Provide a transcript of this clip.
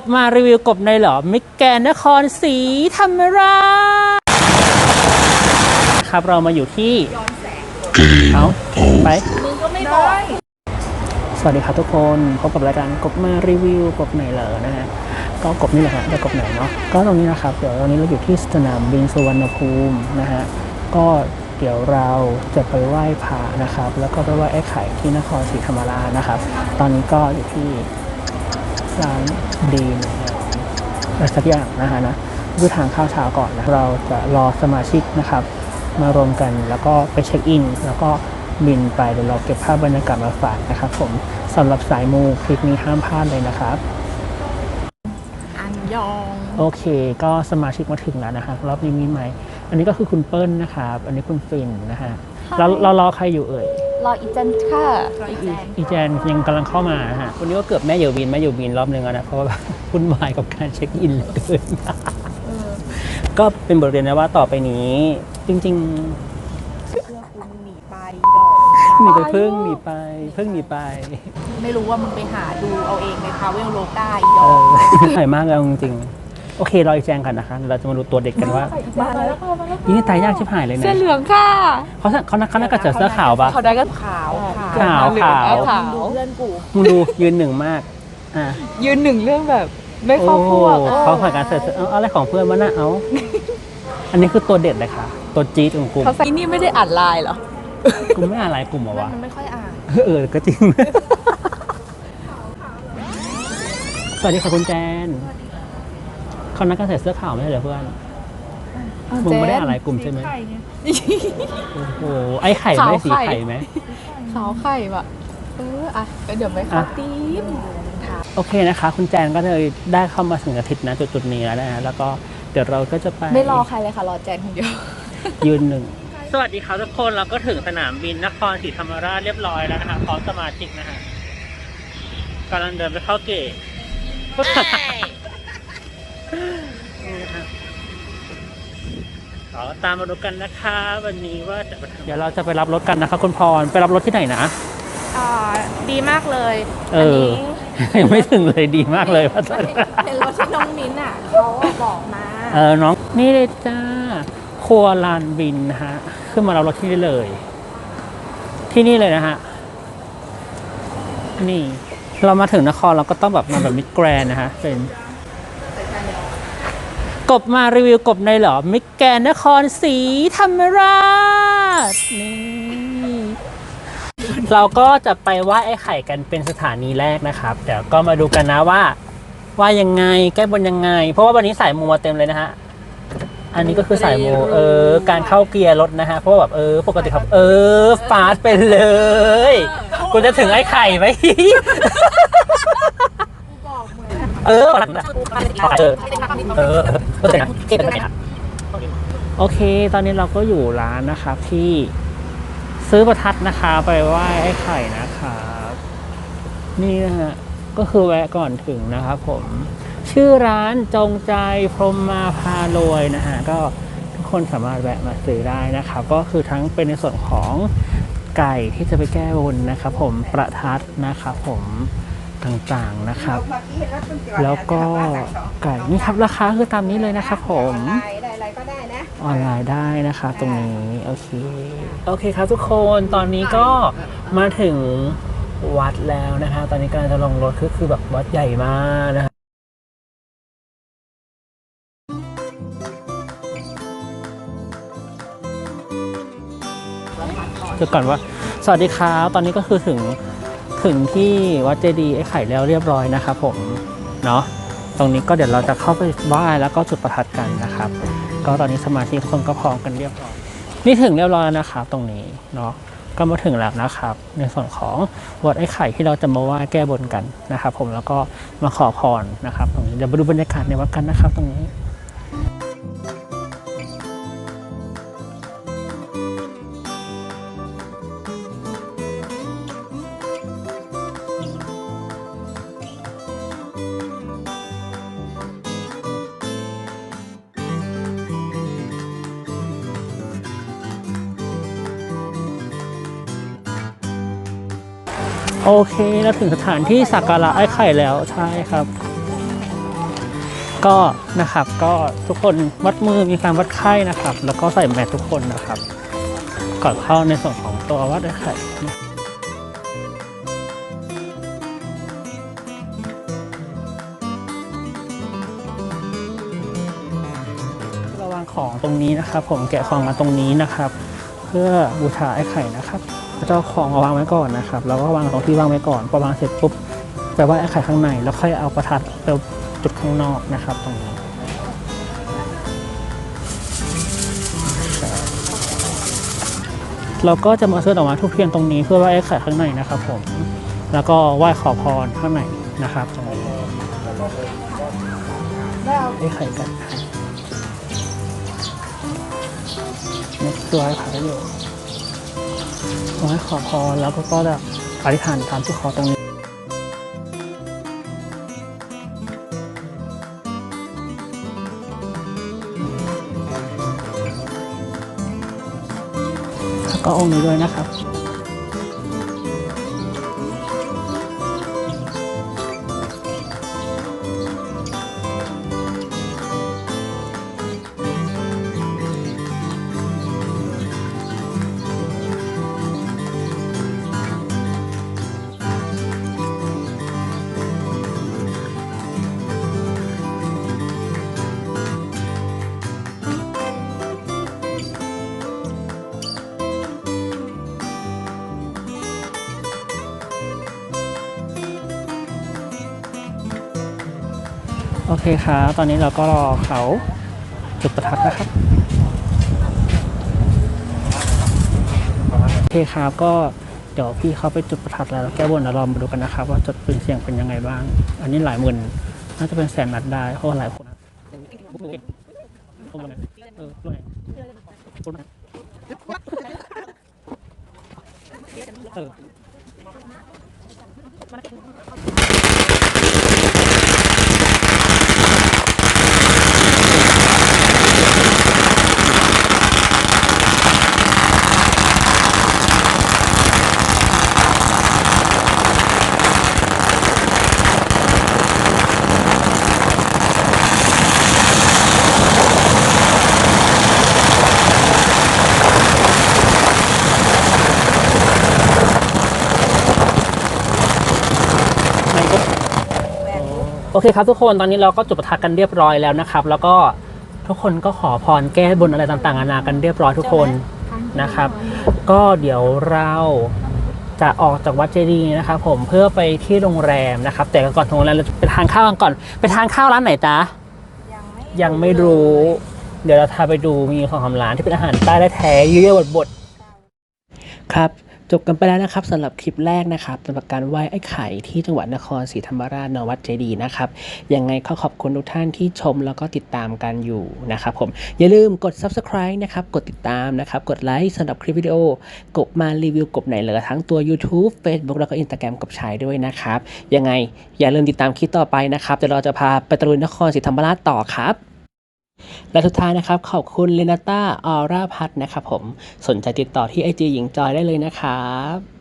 บมารีวิวกบในเหรอมิกแกนนครศรีธรรมราชครับเรามาอยู่ที่เอาไปมึงก็ไม่บอกสวัสดีครับทุกคนพบกับรายการกบมารีวิวกบไหนเหรอนะฮะก็กบนี่แหละฮะแต่กบไหนเนาะก็ตรงนี้นะครับเดี๋ยวตอนนี้เราอยู่ที่สนามบินสุวรรณภูมินะฮะก็เดี๋ยวเราจะไปไหว้พระนะครับ แล้วก็ไปไหว้ไอ้ไข่ที่นครศรีธรรมราชนะครับ ตอนนี้ก็อยู่ที่ ร้านดีนอะไรสักอย่างนะฮะนะดูทางข้าวเช้าก่อนนะเราจะรอสมาชิกนะครับ มารวมกันแล้วก็ไปเช็คอิน แล้วก็บินไปเดี๋ยวเราเก็บภาพบรรยากาศมาฝากนะครับ ผมสำหรับสายมูคลิปนี้ห้ามพลาดเลยนะครับอันยองโอเค ก็สมาชิกมาถึงแล้วนะครับรอบนี้มีไหม อันนี้ก็คือคุณเปิ้ลนะครับ อันนี้คุณฟินนะฮะเราเรารอใครอยู่เอ่ย รออีจันค่ะอีแจนอีแจนยังกำลังเข้ามานะฮะวันนี้ก็เกือบแม่เหยวบินแม่เหยวบินรอบนึงแล้วนะเพราะว่าวุ่นวายกับการเช็คอินเหลือเกินก็เป็นบทเรียนนะว่าต่อไปนี้ จริง ๆ เพื่อคุณหนีไปดอกหนีไปพึ่งหนีไปพึ่งหนีไป ไม่รู้ว่ามึงไปหาดูเอาเองในพาเวลโลกได้ดเออกอใหญ่มากเลยเอาจริงๆ โอเครออีกแจงกันนะคะ เราจะมาดูตัวเด็กกันว่ามาแล้วค่ะมาแล้วนี่ตายยากชิบหายเลยเสื้อนะเหลืองค่ะเขาเขาเขาน่าจะเสื้อขาวปะเขาได้ก็ขาวขาวขาวขาวดูเพื่อนกูมึงดูยืนหนึ่งมากอะยืนหนึ่งเรื่องแบบ ไม่โอ้เข้าพวกเขาผ่านการเสิร์ฟเอาอะไรของเพื่อนมาน่ะเอาอันนี้คือตัวเด็ดเลยค่ะ ตัวจี๊ดของกลุ่มเขาใส่นี่ไม่ได้อ่านไลน์เหรอกลุ่มไม่อะไรกลุ่มเหรอวะมันไม่ค่อยอ่านเออก็จริงสวัสดีค่ะคุณแจน เขานัดกันใส่เสื้อขาวไม่ใช่เหรอเพื่อนมึงไม่ได้อะไรกลุ่มใช่ไหมโอ้โหไอ้ไข่ไม่ได้สีไข่ไหม ขาวไข่ปะเอออะเดี๋ยวไม่เข้าอะ ตีมถามโอเคนะคะ คุณแจนก็เลยได้เข้ามาถึงอาทิตย์นะจุดจุดๆนี้แล้วนะฮะแล้วก็เดี๋ยวเราก็จะไป ไม่รอใครเลยค่ะ รอแจนคนเดียว ยืนหนึ่ง สวัสดีครับทุกคนเราก็ถึงสนามบินนครศรีธรรมราชเรียบร้อยแล้วนะคะพร้อมสมาชิกนะฮะกำลังเดินไปเข้าเกต นี่นะครับขอตามมาดูกันนะคะ วันนี้ว่าจะไปทำเดี๋ยวเราจะไปรับรถกันนะคะคุณพรไปรับรถที่ไหนนะ อ่าดีมากเลยเออยังไม่ถึงเลยดีมากเลยว่าจะเป็นรถที่น้องมิ้นท์อะเขาบอกมาเออน้องนี่เลยจ้าครัวลานบินนะฮะขึ้นมารับรถที่นี่เลย ที่นี่เลยนะฮะนี่ เรามาถึงนครเราก็ต้องแบบมาแบบมิดแกรนนะฮะเป็นก บมารีวิวกบในเหรอมิดแกนนครศรีธรรมราชนี่เราก็จะไปไหว้ไอ้ไข่กันเป็นสถานีแรกนะครับ เดี๋ยวก็มาดูกันนะว่าว่ายังไงแก้บนยังไง เพราะว่าวันนี้สายมูมาเต็มเลยนะฮะอันนี้ก็คือสายมูเออการเข้าเกียร์รถนะฮะเพราะว่าแบบเออปกติครับเออฟาสไปเลยกูจะถึงไอ้ไข่ไหม เออเออเออเออเออนะเท่เป็นไงครับโอเค ตอนนี้เราก็อยู่ร้านนะครับที่ซื้อประทัดนะคะไปไหว้ไอ้ไข่นะครับนี่นะฮะก็คือแวะก่อนถึงนะครับผม ชื่อร้านจงใจพรหมมาพารวยนะฮะก็ทุกคนสามารถแวะมาซื้อได้นะครับ ก็คือทั้งเป็นในส่วนของไก่ที่จะไปแก้บนนะครับผมประทัดนะครับผม ต่างๆนะครับ แล้วก็ไก่นี่ครับราคาคือตามนี้เลยนะครับผมได้อะไรก็ได้นะออนไลน์ได้นะคะตรงนี้โอเคโอเคครับทุกคนตอนนี้ก็มาถึงวัดแล้วนะคะ ตอนนี้กำลังจะลงรถก็คือแบบวัดใหญ่มากนะคะจุดก่อนว่า สวัสดีครับ ตอนนี้ก็คือถึง ถึงที่วัดเจดีย์ไอ้ไข่แล้วเรียบร้อยนะครับผมเนาะตรงนี้ก็เดี๋ยวเราจะเข้าไปไหว้แล้วก็จุดประทัดกันนะครับ ก็ตอนนี้สมาชิกทุกคนก็พร้อมกันเรียบร้อยนี่ถึงเรียบร้อยแล้วนะครับตรงนี้เนาะก็มาถึงแล้วนะครับ ในส่วนของวัดไอ้ไข่ที่เราจะมาไหว้แก้บนกันนะครับ ผมแล้วก็มาขอพรนะครับ ตรงนี้เดี๋ยวมาดูบรรยากาศในวัดกันนะครับ ตรงนี้ โอเคเราถึงสถานที่สักการะไอ้ไข่แล้วใช่ครับ ก็นะครับก็ทุกคนวัดมือมีการวัดไข้นะครับ แล้วก็ใส่แมสทุกคนนะครับ ก่อนเข้าในส่วนของตัววัดไข้นะระวางของตรงนี้นะครับ ผมแกะของมาตรงนี้นะครับ เพื่อบูชาไอ้ไข่นะครับ เอาของมาวางไว้ก่อนนะครับแล้วก็วางตรงที่วางไว้ก่อนพอวางเสร็จปุ๊บไปไหว้ไอ้ไข่ข้างใน แล้วค่อยเอาประทัดไปจุดข้างนอกนะครับตรงนี้เราก็จะมาเชิญออกมาทุกเทียนตรงนี้เพื่อไหว้ไอ้ไข่ข้างในนะครับ ผม แล้วก็ไหว้ขอพรข้างในนะครับตรงนี้ไอ้ไข่กันนี่ตัวไอ้ไข่อยู่ ไหว้ขอพรแล้วก็ก็จะอธิษฐานตามที่ขอตรงนี้แล้วก็องค์นี้ด้วยนะครับ เคครับตอนนี้เราก็รอเขาจุดประทัดนะครับ โอเคครับก็เดี๋ยวพี่เขาไปจุดประทัดแล้วแก้บนแล้วเรามาดูกันนะครับ ว่าจุดปืนเสียงเป็นยังไงบ้าง อันนี้หลายหมื่นน่าจะเป็นแสนนัดได้เพราะหลายคนเออ โอเคครับทุกคนตอนนี้เราก็จุดประทัดกันเรียบร้อยแล้วนะครับ แล้วก็ทุกคนก็ขอพรแก้บนอะไรต่างๆนานากันเรียบร้อยทุกคนนะครับ ก็เดี๋ยวเราจะออกจากวัดเจดีย์นะครับ ผมเพื่อไปที่โรงแรมนะครับ แต่ก่อนถึงโรงแรมเราจะไปทานข้าวกันก่อน ไปทานข้าวร้านไหนจ๊ะยังไม่รู้ เดี๋ยวเราพาไปดูมีของคำร้านที่เป็นอาหารใต้และแท้ๆเยอะๆบดๆครับ จบกันไปแล้วนะครับสำหรับคลิปแรกนะครับสำหรับการไหว้ไอ้ไข่ที่จังหวัดนครศรีธรรมราชนวัดเจดีย์นะครับยังไงก็ขอบคุณทุกท่านที่ชมแล้วก็ติดตามกันอยู่นะครับผมอย่าลืมกด subscribe นะครับกดติดตามนะครับกดไลค์สำหรับคลิปวิดีโอกบมารีวิวกบไหนเหลือทั้งตัว YouTube Facebook แล้วก็ Instagram กบชายด้วยนะครับยังไงอย่าลืมติดตามคลิปต่อไปนะครับเดี๋ยวเราจะพาไปตะลุยนครศรีธรรมราชต่อครับ และสุดท้ายนะครับ ขอบคุณเลนาต้าออร่าพัทนะครับผม สนใจติดต่อที่ไอจีหญิงจอยได้เลยนะครับ